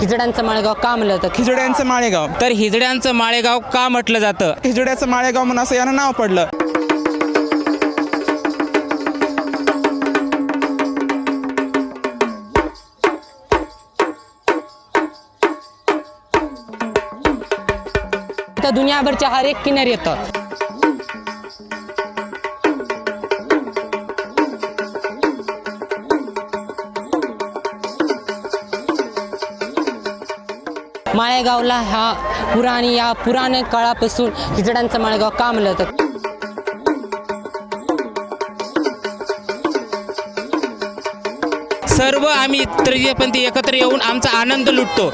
हिजड्यांचं माळेगाव का म्हणलं जातं? खिजड्यांचं माळेगाव. तर हिजड्यांचं माळेगाव का म्हटलं जातं? खिजड्याचं माळेगाव म्हणून असं यानं नाव पडलं. दुनियाभरच्या हर एक किनार येतं. माळेगावला हा पुराणी या पुराण काळापासून हिजड्यांचं माळेगाव का म्हणलं जातं सर्व आम्ही तृतीयपंथी एकत्र येऊन आमचा आनंद लुटतो.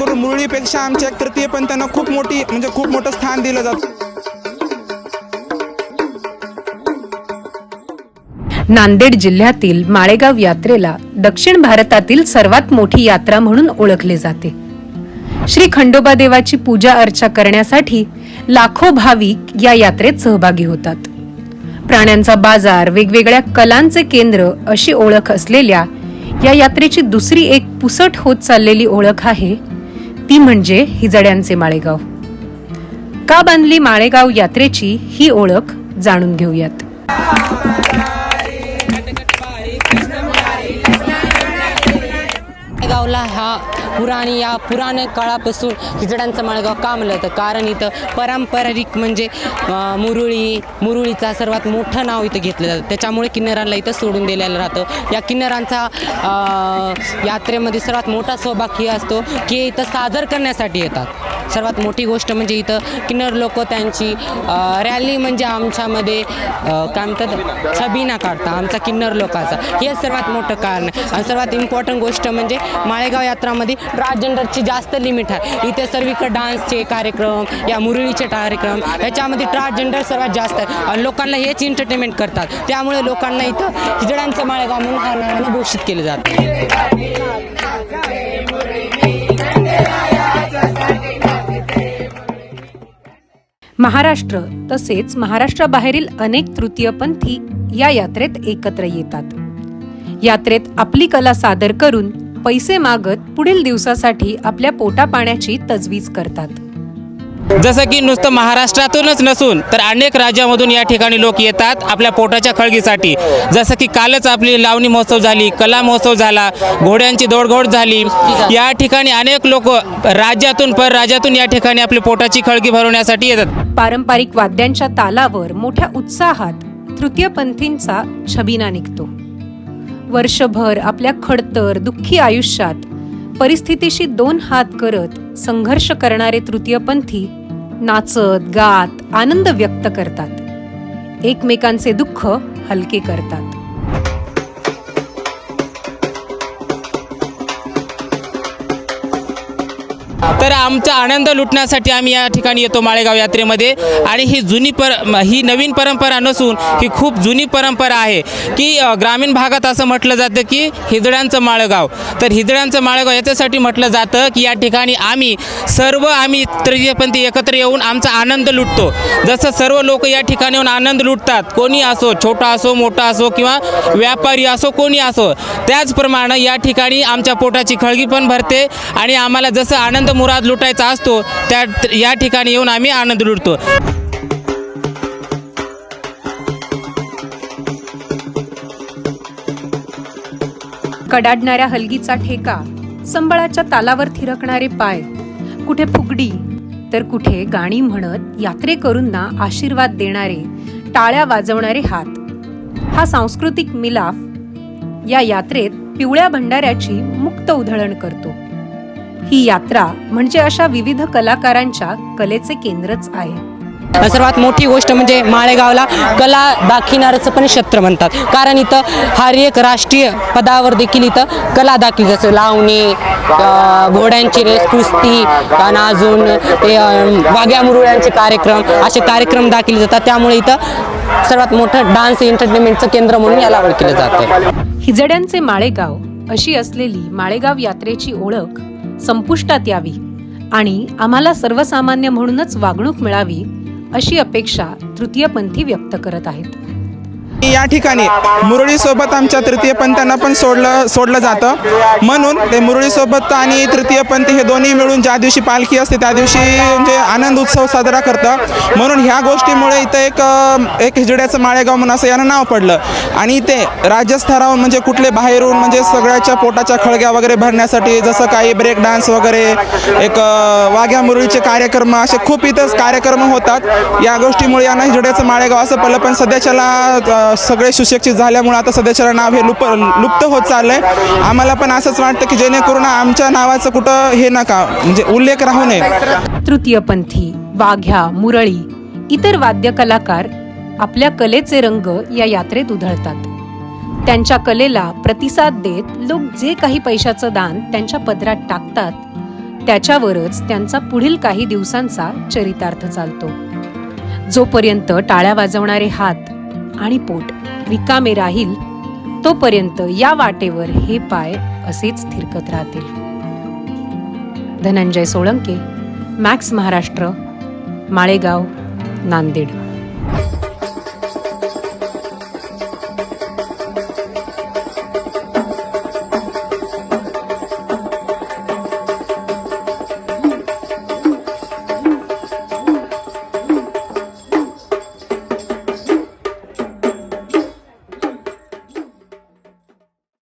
करून मुरळीपेक्षा आमच्या तृतीयपंथांना खूप मोठी म्हणजे खूप मोठं स्थान दिलं जातं. नांदेड जिल्ह्यातील माळेगाव यात्रेला दक्षिण भारतातील सर्वात मोठी यात्रा म्हणून ओळखले जाते. श्री खंडोबा देवाची पूजा अर्चा करण्यासाठी लाखो भाविक या यात्रेत सहभागी होतात. प्राण्यांचा बाजार वेगवेगळ्या कलांचे केंद्र अशी ओळख असलेल्या या यात्रेची दुसरी एक पुसट होत चाललेली ओळख आहे ती म्हणजे हिजड्यांचे माळेगाव. का बांधली माळेगाव यात्रेची ही ओळख जाणून घेऊयात. मळगावला हा पुराणी या पुराण काळापासून हिजड्यांचं माळेगाव का म्हणलं जातं कारण इथं पारंपरिक म्हणजे मुरुळी मुरुळीचा सर्वात मोठं नाव इथं घेतलं जातं. त्याच्यामुळे किन्नरांना इथं सोडून दिलेलं राहतं. या किन्नरांचा यात्रेमध्ये सर्वात मोठा सहभाग ही असतो की इथं सादर करण्यासाठी येतात. सर्वात मोठी गोष्ट म्हणजे इथं किन्नर लोक त्यांची रॅली म्हणजे आमच्यामध्ये काय म्हणतात? छबिना काढता आमचा किन्नर लोकांचा. हे सर्वात मोठं कारण आहे. आणि सर्वात इम्पॉर्टंट गोष्ट म्हणजे माळेगाव यात्रामध्ये ट्रान्सजेंडरची जास्त लिमिट आहे. इथे सर्वीकडे डान्सचे कार्यक्रम या मुरळीचे कार्यक्रम याच्यामध्ये ट्रान्सजेंडर सर्वात जास्त आहे. आणि लोकांना हेच एंटरटेनमेंट करतात. त्यामुळे लोकांना इथं हिजड्यांचं माळेगाव म्हणून हा नावानं घोषित केलं जातं. महाराष्ट्र तसेच महाराष्ट्राबाहेरील अनेक तृतीयपंथी या यात्रेत एकत्र येतात. यात्रेत आपली कला सादर करून पैसे मागत पुढील दिवसासाठी आपल्या पोटापाण्याची तजवीज करतात. जसं की नुसतं महाराष्ट्रातूनच नसून तर अनेक राज्यामधून या ठिकाणी लोक येतात आपल्या पोटाच्या खळगीसाठी. जसं की कालच आपली लावणी महोत्सव झाली कला महोत्सव झाला घोड्यांची दौडघोड झाली. या ठिकाणी अनेक लोक राज्यातून पर राज्यातून या ठिकाणी आपली पोटाची खळगी भरवण्यासाठी येतात. पारंपरिक वाद्यांच्या तालावर मोठ्या उत्साहात तृतीयपंथींचा छबिना निघतो. वर्षभर आपल्या खडतर दुःखी आयुष्यात परिस्थितीशी दोन हात करत संघर्ष करणारे तृतीयपंथी नाचत गात आनंद व्यक्त करतात. एकमेकांचे दुःख हलके करतात. तर आमचा आनंद लुटण्यासाठी आम्ही या ठिकाणी येतो माळेगाव यात्रेमध्ये. आणि ही जुनी पर ही नवीन परंपरा नसून ही खूप जुनी परंपरा आहे की ग्रामीण भागात असं म्हटलं जातं की हिजड्यांचं माळेगाव. तर हिजड्यांचं माळेगाव याच्यासाठी म्हटलं जातं की या ठिकाणी आम्ही सर्व आम्ही तृतीयपंथी एकत्र येऊन आमचा आनंद लुटतो. जसं सर्व लोक या ठिकाणी येऊन आनंद लुटतात कोणी असो छोटा असो मोठा असो किंवा व्यापारी असो कोणी असो त्याचप्रमाणे या ठिकाणी आमच्या पोटाची खळगी पण भरते आणि आम्हाला जसं आनंद मुराद लुटायचा असतो त्या या ठिकाणी येऊन आम्ही आनंद लुटतो. कडाडणाऱ्या हलगीचा ठेका संबळाच्या तालावर थिरकणारे पाय. कुठे फुगडी तर कुठे गाणी म्हणत यात्रेकरूंना आशीर्वाद देणारे टाळ्या वाजवणारे हात. हा सांस्कृतिक मिलाफ या यात्रेत पिवळ्या भंडाऱ्याची मुक्त उधळण करतो. ही यात्रा म्हणजे अशा विविध कलाकारांच्या कलेचे केंद्रच आहे. सर्वात मोठी गोष्ट म्हणजे माळेगावला कला दाखविणारचं पण क्षेत्र म्हणतात. कारण इथं हर एक राष्ट्रीय पदावर देखील इथं कला दाखली जसं लावणी घोड्यांची रेस कुस्ती आणि अजून ते वाघ्या मुरुळ्यांचे कार्यक्रम असे कार्यक्रम दाखवले जातात. त्यामुळे इथं सर्वात मोठं डान्स एंटरटेनमेंटचं केंद्र म्हणून याला ओळखलं जातं हिजड्यांचे माळेगाव अशी असलेली माळेगाव यात्रेची ओळख संपुष्टात यावी आणि आम्हाला सर्वसामान्य म्हणूनच वागणूक मिळावी अशी अपेक्षा तृतीयपंथी व्यक्त करत आहेत. या ठिकाणी मुरळीसोबत आमच्या तृतीयपंथांना पण सोडलं सोडलं जातं. म्हणून ते मुरळीसोबत आणि तृतीयपंथी हे दोन्ही मिळून ज्या दिवशी पालखी असते त्या दिवशी म्हणजे आनंद उत्सव साजरा करतं. म्हणून ह्या गोष्टीमुळे इथं एक एक हिजड्याचं माळेगाव म्हणून असं यानं नाव पडलं. आणि ते राज्यस्तरावर म्हणजे कुठले बाहेरून म्हणजे सगळ्याच्या पोटाच्या खळग्या वगैरे भरण्यासाठी जसं काही ब्रेक डान्स वगैरे एक वाघ्या मुरळीचे कार्यक्रम असे खूप इथंच कार्यक्रम होतात. या गोष्टीमुळे यांना हिजड्याचं माळेगाव असं पडलं. पण सध्याच्याला सगळे सुशिक्षित झाल्यामुळे आता सध्याच्या नाव हे लुप लुप्त होत चाललं आहे आम्हाला पण असंच वाटतं की जेणेकरून आमच्या नावाचं कुठं हे नका म्हणजे उल्लेख राहू नये. तृतीयपंथी वाघ्या मुरळी इतर वाद्य कलाकार आपल्या कलेचे रंग या यात्रेत उधळतात. त्यांच्या कलेला प्रतिसाद देत लोक जे काही पैशाचं दान त्यांच्या पदरात टाकतात त्याच्यावरच त्यांचा पुढील काही दिवसांचा चरितार्थ चालतो. जोपर्यंत टाळ्या वाजवणारे हात आणि पोट रिकामे राहील तोपर्यंत या वाटेवर हे पाय असेच थिरकत राहतील. धनंजय सोळंके मॅक्स महाराष्ट्र माळेगाव नांदेड.